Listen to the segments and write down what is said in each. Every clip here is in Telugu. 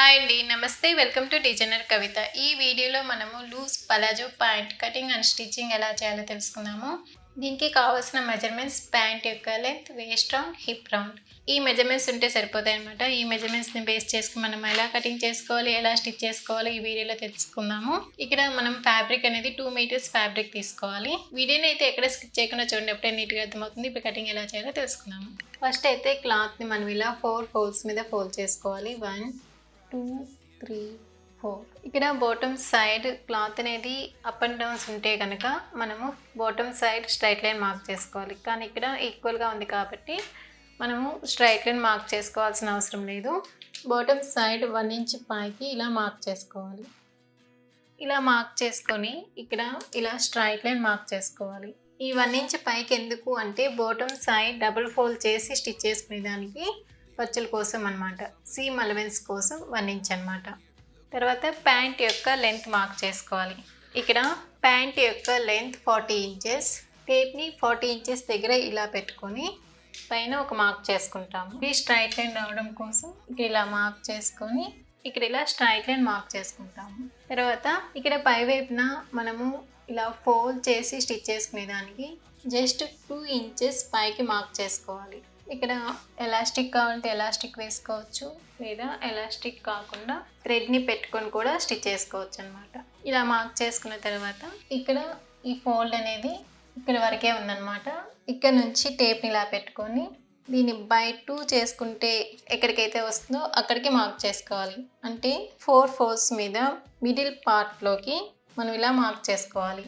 హాయ్ అండి నమస్తే. Welcome to designer Kavitha. ఈ వీడియోలో మనము loose palazzo pant cutting and stitching ఎలా చేయాలో తెలుసుకుందాము. దీనికి కావాల్సిన మెజర్మెంట్స్ ప్యాంట్ యొక్క length waist round hip round ఈ మెజర్మెంట్స్ ఉంటే సరిపోతాయి అనమాట ఈ మెజర్మెంట్స్ని బేస్ చేసుకుని మనం ఎలా కటింగ్ చేసుకోవాలి ఎలా స్టిచ్ చేసుకోవాలి ఈ వీడియోలో తెలుసుకుందాము. ఇక్కడ మనం ఫ్యాబ్రిక్ అనేది టూ మీటర్స్ ఫ్యాబ్రిక్ తీసుకోవాలి. వీడియోని అయితే ఎక్కడ స్కిప్ చేయకుండా చూడండి అప్పుడే నీట్గా అర్థమవుతుంది. ఇప్పుడు కటింగ్ ఎలా చేయాలో తెలుసుకుందాము. ఫస్ట్ అయితే క్లాత్ని మనం ఇలా ఫోర్ ఫోల్డ్స్ మీద ఫోల్డ్ చేసుకోవాలి. వన్ టూ త్రీ ఫోర్ ఇక్కడ బాటమ్ సైడ్ క్లాత్ అనేది అప్ అండ్ డౌన్స్ ఉంటే కనుక మనము bottom side straight line mark చేసుకోవాలి. కానీ ఇక్కడ ఈక్వల్గా ఉంది కాబట్టి మనము స్ట్రైట్ లైన్ మార్క్ చేసుకోవాల్సిన అవసరం లేదు. బాటమ్ సైడ్ వన్ ఇంచ్ పైకి ఇలా మార్క్ చేసుకోవాలి. ఇలా మార్క్ చేసుకొని ఇక్కడ ఇలా స్ట్రైట్ లైన్ మార్క్ చేసుకోవాలి. ఈ వన్ ఇంచ్ పైకి ఎందుకు అంటే బాటమ్ సైడ్ డబుల్ ఫోల్డ్ చేసి స్టిచ్ చేసుకునేదానికి పచ్చల కోసం అనమాట సీమ్ అలవెన్స్ కోసం వన్ ఇంచ్ అనమాట తర్వాత ప్యాంట్ యొక్క లెంత్ మార్క్ చేసుకోవాలి. ఇక్కడ ప్యాంట్ యొక్క లెంత్ ఫార్టీ ఇంచెస్ టేప్ని ఫార్టీ ఇంచెస్ దగ్గర ఇలా పెట్టుకొని పైన ఒక మార్క్ చేసుకుంటాము. ఇది స్ట్రైట్ లైన్ రావడం కోసం ఇలా మార్క్ చేసుకొని ఇక్కడ ఇలా స్ట్రైట్ లైన్ మార్క్ చేసుకుంటాము. తర్వాత ఇక్కడ పై వైపున మనము ఇలా ఫోల్డ్ చేసి స్టిచ్ చేసుకునే దానికి జస్ట్ టూ ఇంచెస్ పైకి మార్క్ చేసుకోవాలి. ఇక్కడ ఎలాస్టిక్ కావాలంటే ఎలాస్టిక్ వేసుకోవచ్చు లేదా ఎలాస్టిక్ కాకుండా థ్రెడ్ని పెట్టుకొని కూడా స్టిచ్ చేసుకోవచ్చు అనమాట ఇలా మార్క్ చేసుకున్న తర్వాత ఇక్కడ ఈ ఫోల్డ్ అనేది ఇక్కడ వరకే ఉందన్నమాట. ఇక్కడ నుంచి టేప్ని ఇలా పెట్టుకొని దీన్ని బై టూ చేసుకుంటే ఎక్కడికైతే వస్తుందో అక్కడికి మార్క్ చేసుకోవాలి. అంటే ఫోర్ ఫోర్స్ మీద మిడిల్ పార్ట్లోకి మనం ఇలా మార్క్ చేసుకోవాలి.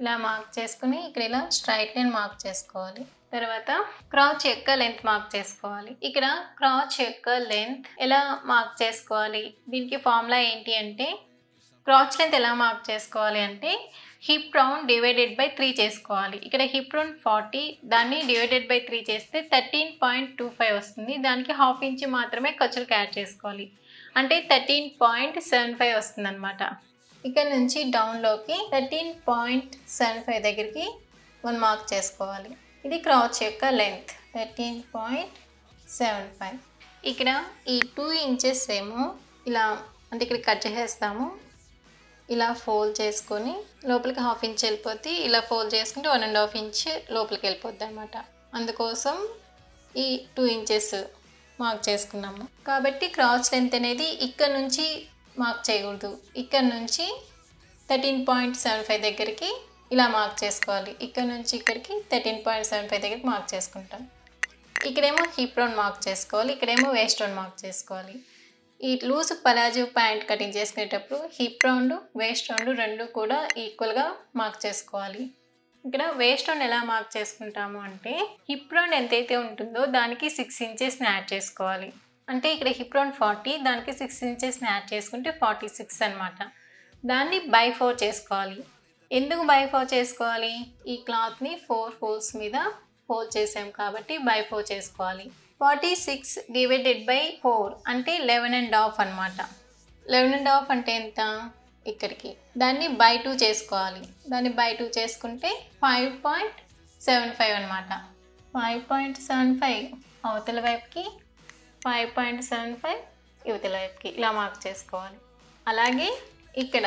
ఇలా మార్క్ చేసుకుని ఇక్కడ ఇలా స్ట్రైట్ లైన్ మార్క్ చేసుకోవాలి. తర్వాత క్రాచ్ యొక్క లెంత్ మార్క్ చేసుకోవాలి. ఇక్కడ క్రాచ్ యొక్క లెంత్ ఎలా మార్క్ చేసుకోవాలి? దీనికి ఫార్ములా ఏంటి అంటే క్రాచ్ లెంత్ ఎలా మార్క్ చేసుకోవాలి అంటే hip round divided by three చేసుకోవాలి. ఇక్కడ హిప్ రౌండ్ ఫార్టీ దాన్ని డివైడెడ్ బై త్రీ చేస్తే థర్టీన్ పాయింట్ టూ ఫైవ్ వస్తుంది. దానికి హాఫ్ ఇంచ్ మాత్రమే ఖర్చులకు యాడ్ చేసుకోవాలి. అంటే థర్టీన్ పాయింట్ సెవెన్ ఫైవ్ వస్తుంది అనమాట ఇక్కడ నుంచి డౌన్లోకి థర్టీన్ పాయింట్ సెవెన్ ఫైవ్ దగ్గరికి వన్ మార్క్ చేసుకోవాలి. ఇది క్రాచ్ యొక్క length thirteen point seven five ఇక్కడ ఈ టూ ఇంచెస్ ఏమో ఇలా అంటే ఇక్కడ కట్ చేసేస్తాము. ఇలా ఫోల్డ్ చేసుకొని లోపలికి హాఫ్ ఇంచ్ వెళ్ళిపోతే ఇలా ఫోల్డ్ చేసుకుంటే వన్ అండ్ హాఫ్ ఇంచ్ లోపలికి వెళ్ళిపోద్ది అనమాట అందుకోసం ఈ టూ ఇంచెస్ మార్క్ చేసుకున్నాము. కాబట్టి క్రాస్ లెంత్ అనేది ఇక్కడ నుంచి మార్క్ చేయకూడదు. ఇక్కడ నుంచి థర్టీన్ పాయింట్ సెవెన్ ఫైవ్ దగ్గరికి ఇలా మార్క్ చేసుకోవాలి. ఇక్కడ నుంచి ఇక్కడికి థర్టీన్ పాయింట్ సెవెన్ ఫైవ్ దగ్గర మార్క్ చేసుకుంటాం. ఇక్కడేమో హిప్ రౌండ్ మార్క్ చేసుకోవాలి. ఇక్కడేమో వేస్ట్ రౌండ్ మార్క్ చేసుకోవాలి. ఈ లూజ్ పలాజో ప్యాంట్ కటింగ్ చేసుకునేటప్పుడు హిప్ రౌండ్ వేస్ట్ రౌండ్ రెండు కూడా ఈక్వల్గా మార్క్ చేసుకోవాలి. ఇక్కడ వేస్ట్ రౌండ్ ఎలా మార్క్ చేసుకుంటాము అంటే హిప్ రౌండ్ ఎంతైతే ఉంటుందో దానికి సిక్స్ ఇంచెస్ని యాడ్ చేసుకోవాలి. అంటే ఇక్కడ హిప్ రౌండ్ ఫార్టీ దానికి సిక్స్ ఇంచెస్ని యాడ్ చేసుకుంటే ఫార్టీ సిక్స్ అనమాట దాన్ని బై ఫోర్ చేసుకోవాలి. ఎందుకు బై ఫోర్ చేసుకోవాలి? ఈ క్లాత్ని ఫోర్ ఫోల్స్ మీద ఫోల్డ్ చేసాం కాబట్టి బై ఫోర్ చేసుకోవాలి. Forty six divided by four అంటే లెవెన్ అండ్ హాఫ్ అనమాట లెవెన్ అండ్ హాఫ్ అంటే ఎంత? ఇక్కడికి. దాన్ని బై టూ చేసుకోవాలి. దాన్ని బై టూ చేసుకుంటే ఫైవ్ పాయింట్ సెవెన్ ఫైవ్ అనమాట ఫైవ్ పాయింట్ సెవెన్ ఫైవ్ అవతల వైపుకి ఫైవ్ పాయింట్ సెవెన్ ఫైవ్ యువతల వైపుకి. ఇలా మార్క్ చేసుకోవాలి. అలాగే ఇక్కడ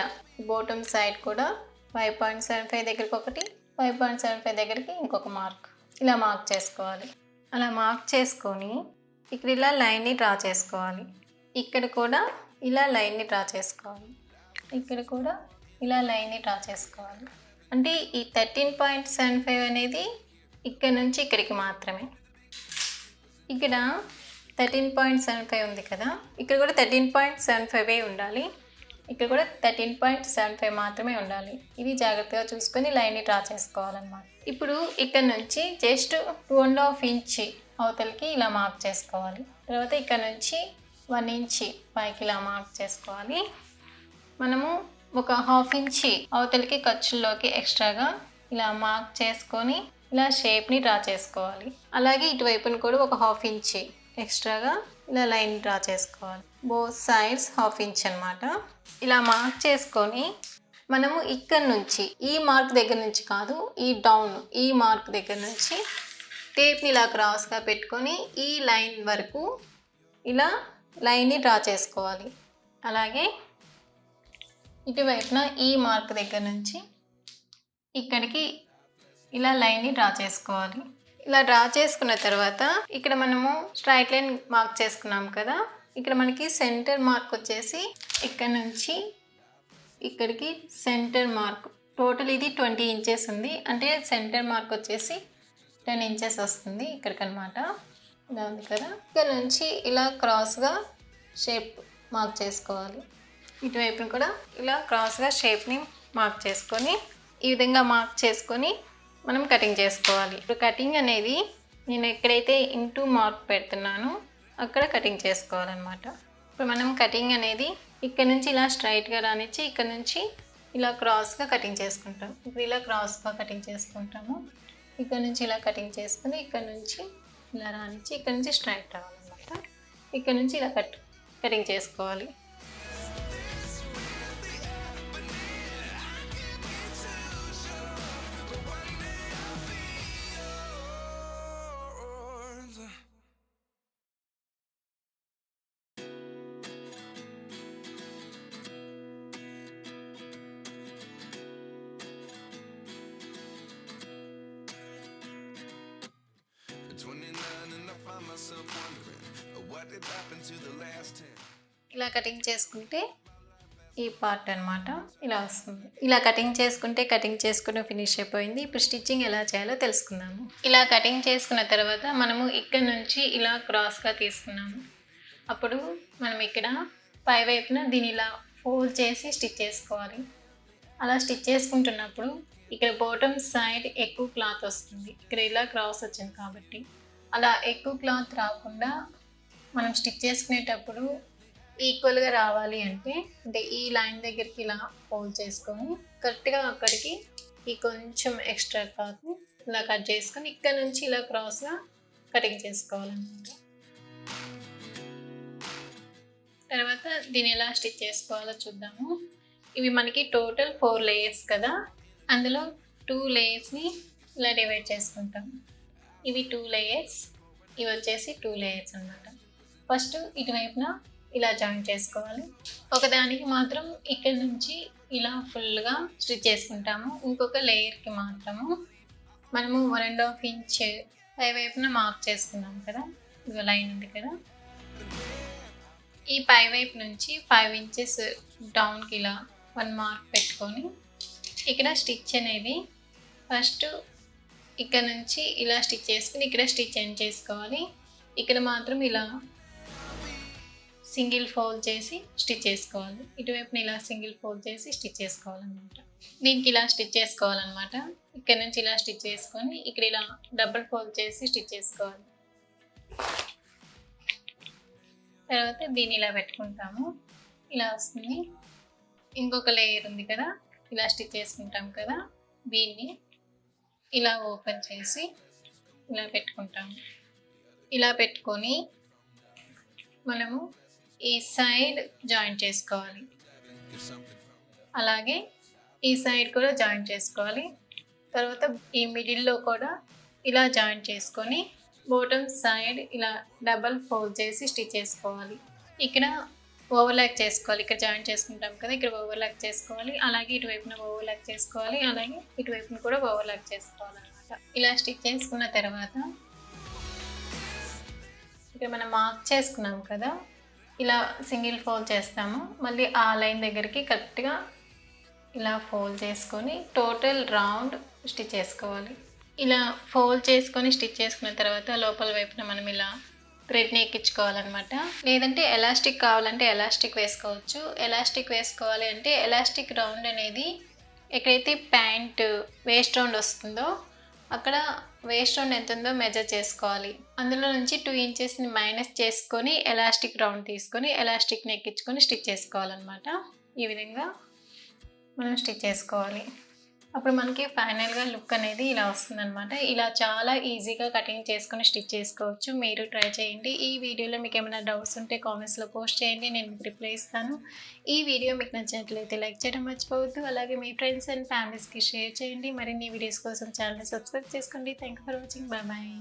బోటమ్ సైడ్ కూడా ఫైవ్ పాయింట్ సెవెన్ ఫైవ్ దగ్గరికి ఒకటి ఫైవ్ పాయింట్ సెవెన్ ఫైవ్ దగ్గరికి ఇంకొక మార్క్. ఇలా మార్క్ చేసుకోవాలి. అలా మార్క్ చేసుకొని ఇక్కడ ఇలా లైన్ని డ్రా చేసుకోవాలి. ఇక్కడ కూడా ఇలా లైన్ని డ్రా చేసుకోవాలి. ఇక్కడ కూడా ఇలా లైన్ని డ్రా చేసుకోవాలి. అంటే ఈ థర్టీన్ పాయింట్ సెవెన్ ఫైవ్ అనేది ఇక్కడ నుంచి ఇక్కడికి మాత్రమే. ఇక్కడ థర్టీన్ పాయింట్ సెవెన్ ఫైవ్ ఉంది కదా ఇక్కడ కూడా థర్టీన్ పాయింట్ సెవెన్ ఫైవ్ ఉండాలి. ఇక్కడ కూడా థర్టీన్ పాయింట్ సెవెన్ ఫైవ్ మాత్రమే ఉండాలి. ఇది జాగ్రత్తగా చూసుకొని లైన్ని డ్రా చేసుకోవాలన్నమాట. ఇప్పుడు ఇక్కడ నుంచి just two and half inch అవతలకి ఇలా మార్క్ చేసుకోవాలి. తర్వాత ఇక్కడ నుంచి వన్ ఇంచి పైకి ఇలా మార్క్ చేసుకోవాలి. మనము ఒక హాఫ్ ఇంచి అవతలకి ఖర్చుల్లోకి ఎక్స్ట్రాగా ఇలా మార్క్ చేసుకొని ఇలా షేప్ని డ్రా చేసుకోవాలి. అలాగే ఇటువైపున కూడా ఒక హాఫ్ ఇంచి ఎక్స్ట్రాగా ఇలా లైన్ డ్రా చేసుకోవాలి. బోత్ సైడ్స్ హాఫ్ ఇంచ్ అనమాట ఇలా మార్క్ చేసుకొని మనము ఇక్కడ నుంచి ఈ మార్క్ దగ్గర నుంచి కాదు ఈ డౌన్ ఈ మార్క్ దగ్గర నుంచి టేప్ని ఇలా క్రాస్గా పెట్టుకొని ఈ లైన్ వరకు ఇలా లైన్ని డ్రా చేసుకోవాలి. అలాగే ఇటువైపున ఈ మార్క్ దగ్గర నుంచి ఇక్కడికి ఇలా లైన్ని డ్రా చేసుకోవాలి. ఇలా డ్రా చేసుకున్న తర్వాత ఇక్కడ మనము స్ట్రైట్ లైన్ మార్క్ చేసుకున్నాం కదా. ఇక్కడ మనకి సెంటర్ మార్క్ వచ్చేసి ఇక్కడ నుంచి ఇక్కడికి సెంటర్ మార్క్ టోటల్ ఇది ట్వంటీ ఇంచెస్ ఉంది. అంటే సెంటర్ మార్క్ వచ్చేసి టెన్ ఇంచెస్ వస్తుంది ఇక్కడికి అనమాట ఇలా ఉంది కదా. ఇక్కడ నుంచి ఇలా క్రాస్గా షేప్ మార్క్ చేసుకోవాలి. ఇటువైపున కూడా ఇలా క్రాస్గా షేప్ని మార్క్ చేసుకొని ఈ విధంగా మార్క్ చేసుకొని మనం కటింగ్ చేసుకోవాలి. ఇప్పుడు కటింగ్ అనేది నేను ఎక్కడైతే ఇంటూ మార్క్ పెడుతున్నానో అక్కడ కటింగ్ చేసుకోవాలన్నమాట. ఇప్పుడు మనం కటింగ్ అనేది ఇక్కడ నుంచి ఇలా స్ట్రైట్గా రానిచ్చి ఇక్కడ నుంచి ఇలా క్రాస్గా కటింగ్ చేసుకుంటాం. ఇప్పుడు ఇలా క్రాస్గా కటింగ్ చేసుకుంటాము. ఇక్కడ నుంచి ఇలా కటింగ్ చేసుకుని ఇక్కడ నుంచి ఇలా రానిచ్చి ఇక్కడ నుంచి స్ట్రైట్ రావాలన్నమాట. ఇక్కడ నుంచి ఇలా కట్ కటింగ్ చేసుకోవాలి. ఇలా కటింగ్ చేసుకుంటే ఈ పార్ట్ అన్నమాట ఇలా వస్తుంది. ఇలా కటింగ్ చేసుకుంటే కటింగ్ చేసుకుని ఫినిష్ అయిపోయింది. ఇప్పుడు స్టిచ్చింగ్ ఎలా చేయాలో తెలుసుకుందాము. ఇలా కటింగ్ చేసుకున్న తర్వాత మనము ఇక్కడ నుంచి ఇలా క్రాస్గా తీసుకున్నాము. అప్పుడు మనం ఇక్కడ పై వైపున దీని ఇలా ఫోల్డ్ చేసి స్టిచ్ చేసుకోవాలి. అలా స్టిచ్ చేసుకుంటున్నప్పుడు ఇక్కడ బాటమ్ సైడ్ ఎక్కువ క్లాత్ వస్తుంది. ఇక్కడ ఇలా క్రాస్ వచ్చింది కాబట్టి. అలా ఎక్కువ క్లాత్ రాకుండా మనం స్టిచ్ చేసుకునేటప్పుడు ఈక్వల్గా రావాలి అంటే అంటే ఈ లైన్ దగ్గరికి ఇలా ఫోల్డ్ చేసుకొని కరెక్ట్గా అక్కడికి ఈ కొంచెం ఎక్స్ట్రా క్లాత్ని ఇలా కట్ చేసుకొని ఇక్కడ నుంచి ఇలా క్రాస్గా కటింగ్ చేసుకోవాలన్నమాట. తర్వాత దీన్ని ఎలా స్టిచ్ చేసుకోవాలో చూద్దాము. ఇవి మనకి టోటల్ ఫోర్ లేయర్స్ కదా. అందులో టూ లేయర్స్ని ఇలా డివైడ్ చేసుకుంటాం. ఇవి టూ లేయర్స్ ఇవి వచ్చేసి టూ లేయర్స్ అన్నమాట. ఫస్ట్ ఇటువైపున ఇలా జాయిన్ చేసుకోవాలి. ఒకదానికి మాత్రం ఇక్కడ నుంచి ఇలా ఫుల్గా స్టిచ్ చేసుకుంటాము. ఇంకొక లేయర్కి మాత్రము మనము వన్ అండ్ హాఫ్ ఇంచ్ పై వైపున మార్క్ చేసుకున్నాం కదా. ఇదిగో లైన్ ఉంది కదా. ఈ పై వైపు నుంచి ఫైవ్ ఇంచెస్ డౌన్కి ఇలా వన్ మార్క్ పెట్టుకొని ఇక్కడ స్టిచ్ అనేది ఫస్ట్ ఇక్కడ నుంచి ఇలా స్టిచ్ చేసుకుని ఇక్కడ స్టిచ్ ఎండ్ చేసుకోవాలి. ఇక్కడ మాత్రం ఇలా సింగిల్ ఫోల్డ్ చేసి స్టిచ్ చేసుకోవాలి. ఇటువైపున ఇలా సింగిల్ ఫోల్డ్ చేసి స్టిచ్ చేసుకోవాలన్నమాట. దీనికి ఇలా స్టిచ్ చేసుకోవాలన్నమాట. ఇక్కడ నుంచి ఇలా స్టిచ్ చేసుకొని ఇక్కడ ఇలా డబుల్ ఫోల్డ్ చేసి స్టిచ్ చేసుకోవాలి. తర్వాత దీన్ని ఇలా పెట్టుకుంటాము. ఇలా వస్తుంది. ఇంకొక లేయర్ ఉంది కదా ఇలా స్టిచ్ చేసుకుంటాం కదా దీన్ని ఇలా ఓపెన్ చేసి ఇలా పెట్టుకుంటాము. ఇలా పెట్టుకొని మనము ఈ సైడ్ జాయిన్ చేసుకోవాలి. అలాగే ఈ సైడ్ కూడా జాయిన్ చేసుకోవాలి. తర్వాత ఈ మిడిల్లో కూడా ఇలా జాయిన్ చేసుకొని బోటమ్ సైడ్ ఇలా డబల్ ఫోల్డ్ చేసి స్టిచ్ చేసుకోవాలి. ఇక్కడ ఓవర్లాక్ చేసుకోవాలి. ఇక్కడ జాయిన్ చేసుకుంటాం కదా ఇక్కడ ఓవర్లాక్ చేసుకోవాలి. అలాగే ఇటువైపున ఓవర్లాక్ చేసుకోవాలి. అలాగే ఇటువైపున కూడా ఓవర్లాక్ చేసుకోవాలి అనమాట ఇలా స్టిచ్ చేసుకున్న తర్వాత ఇక్కడ మనం మార్క్ చేసుకున్నాం కదా ఇలా సింగిల్ ఫోల్డ్ చేస్తాము. మళ్ళీ ఆ లైన్ దగ్గరికి కరెక్ట్గా ఇలా ఫోల్డ్ చేసుకొని టోటల్ రౌండ్ స్టిచ్ చేసుకోవాలి. ఇలా ఫోల్డ్ చేసుకొని స్టిచ్ చేసుకున్న తర్వాత లోపల వైపున మనం ఇలా థ్రెడ్ని ఎక్కించుకోవాలన్నమాట. లేదంటే ఎలాస్టిక్ కావాలంటే ఎలాస్టిక్ వేసుకోవచ్చు. ఎలాస్టిక్ వేసుకోవాలి అంటే ఎలాస్టిక్ రౌండ్ అనేది ఎక్కడైతే ప్యాంట్ వేస్ట్ రౌండ్ వస్తుందో అక్కడ వేస్ట్ రౌండ్ ఎంత ఉందో మెజర్ చేసుకోవాలి. అందులో నుంచి టూ ఇంచెస్ని మైనస్ చేసుకొని ఎలాస్టిక్ రౌండ్ తీసుకొని ఎలాస్టిక్ని ఎక్కించుకొని స్టిచ్ చేసుకోవాలన్నమాట. ఈ విధంగా మనం స్టిచ్ చేసుకోవాలి. అప్పుడు మనకి ఫైనల్గా లుక్ అనేది ఇలా వస్తుందనమాట ఇలా చాలా ఈజీగా కటింగ్ చేసుకుని స్టిచ్ చేసుకోవచ్చు. మీరు ట్రై చేయండి. ఈ వీడియోలో మీకు ఏమైనా డౌట్స్ ఉంటే కామెంట్స్లో పోస్ట్ చేయండి. నేను మీకు రిప్లై ఇస్తాను. ఈ వీడియో మీకు నచ్చినట్లయితే లైక్ చేయడం మర్చిపోవద్దు. అలాగే మీ ఫ్రెండ్స్ అండ్ ఫ్యామిలీస్కి షేర్ చేయండి. మరిన్ని వీడియోస్ కోసం ఛానల్ని సబ్స్క్రైబ్ చేసుకోండి. Thank for watching. Bye bye.